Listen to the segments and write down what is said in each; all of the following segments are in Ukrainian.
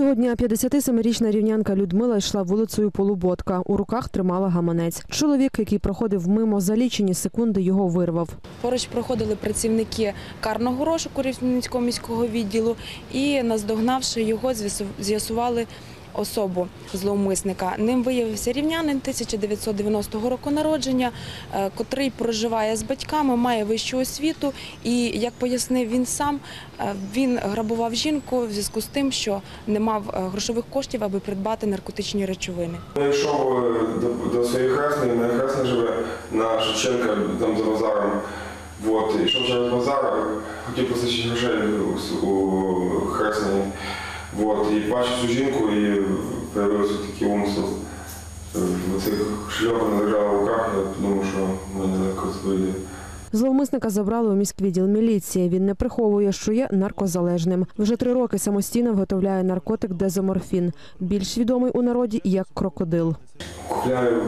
Цього дня 57-річна рівнянка Людмила йшла вулицею Полуботка. У руках тримала гаманець. Чоловік, який проходив мимо за лічені секунди, його вирвав. Поруч проходили працівники карного розшуку Рівненського міського відділу і, наздогнавши його, з'ясували особу зловмисника. Ним виявився рівнянин 1990 року народження, е, котрий проживає з батьками, має вищу освіту. І, як пояснив він сам, е, він грабував жінку в зв'язку з тим, що не мав е, грошових коштів, аби придбати наркотичні речовини. Я йшов до, своєї хресної, моя хресна живе на Шевченка, там за базаром. Вот, і через базар, хотів позичити грошей у, хресної. Вот, і бачив цю жінку і появився такий умисел. Е, Цих шльопах лежала в руках, я подумав, що мене легко вийде. Зловмисника забрали у міськвідділ міліції. Він не приховує, що є наркозалежним. Вже три роки самостійно виготовляє наркотик дезоморфін, більш відомий у народі як крокодил. Купляю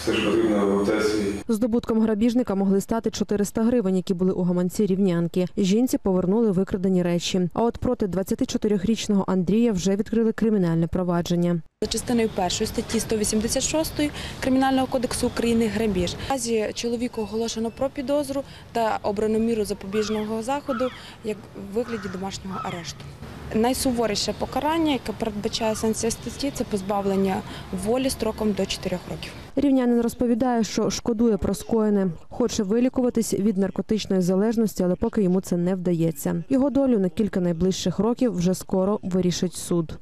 все, що потрібно в аптеці. Здобутком грабіжника могли стати 400 гривень, які були у гаманці рівнянки. Жінці повернули викрадені речі. А от проти 24-річного Андрія вже відкрили кримінальне провадження. За частиною першої статті 186 Кримінального кодексу України грабіж. Наразі чоловіку оголошено про підозру та обрано міру запобіжного заходу як в вигляді домашнього арешту. Найсуворіше покарання, яке передбачає санкція статті, це позбавлення волі строком до 4 років. Рівнянин розповідає, що шкодує про скоєне, хоче вилікуватись від наркотичної залежності, але поки йому це не вдається. Його долю на кілька найближчих років вже скоро вирішить суд.